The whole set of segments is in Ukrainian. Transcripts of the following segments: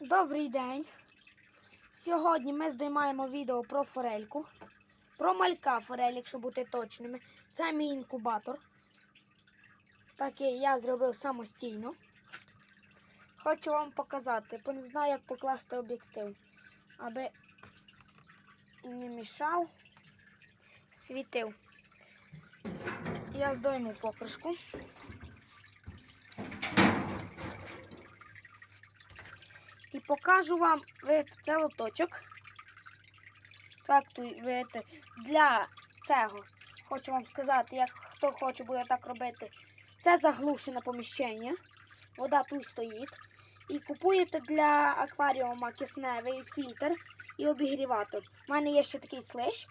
Добрий день. Сьогодні ми знімаємо відео про форельку. Про малька форель, якщо бути точними. Це мій інкубатор. Такий я зробив самостійно. Хочу вам показати, бо не знаю, як покласти об'єктив, аби не мішав, світив. Я здойму покришку. І покажу вам це лоточок. Так, для цього хочу вам сказати, як хто хоче буде так робити. Це заглушене поміщення. Вода тут стоїть. І купуєте для акваріума кисневий фільтр і обігріватор. У мене є ще такий слиш.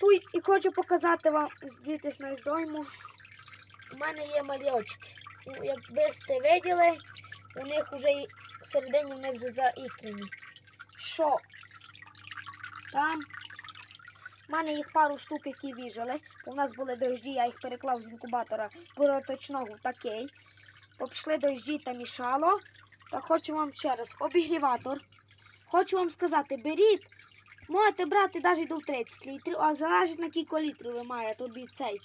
Тут і хочу показати вам, здітись на здойму. У мене є мальочки. Ну, Як ви сте виділи, у них вже всередині вони вже заікрені. Що? Там. У мене їх пару штук, які віжили. У нас були дожді, я їх переклав з інкубатора проточного в такий. Попішли дожді та мішало. Та хочу вам ще раз обігріватор. Хочу вам сказати, беріть. Можете брати навіть до 30 літрів, а залежить на кілька літрів ви маєте тобі цей.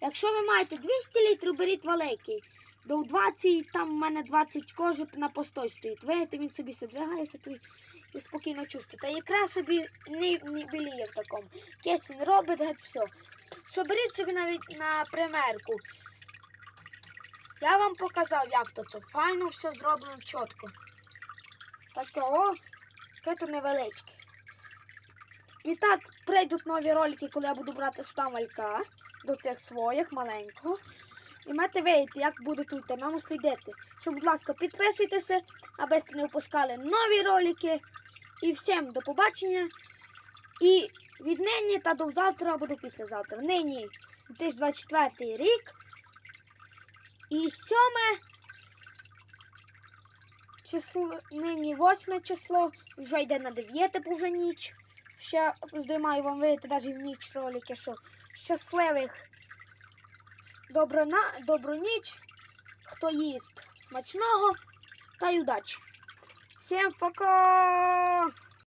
Якщо ви маєте 200 літрів, беріть великий. До 20, там в мене 20 кожи на постой стоїть. Видите, він собі сидвигається тут і спокійно чувствуєте. Та ікра собі не, не біліє в такому. Кисень робить, геть все. Що беріть собі навіть на примерку. Я вам показав, як то це. Файно все зроблено чітко. Таке, о, таке то невеличке. І так прийдуть нові ролики, коли я буду брати сюди малька до цих своїх маленького. І вийти, як буде тут нам слідити. Що, будь ласка, підписуйтеся, аби сте не впускали нові ролики. І всім до побачення. І віднині та до завтра або до післязавтра. Нині 2024 рік. І 7 число, нині 8 число, вже йде на 9 бо вже ніч. Ще здіймаю вам вийти навіть в ніч ролики, що щасливих добро, на, добру ніч, хто їсть смачного та й удачі. Всім пока!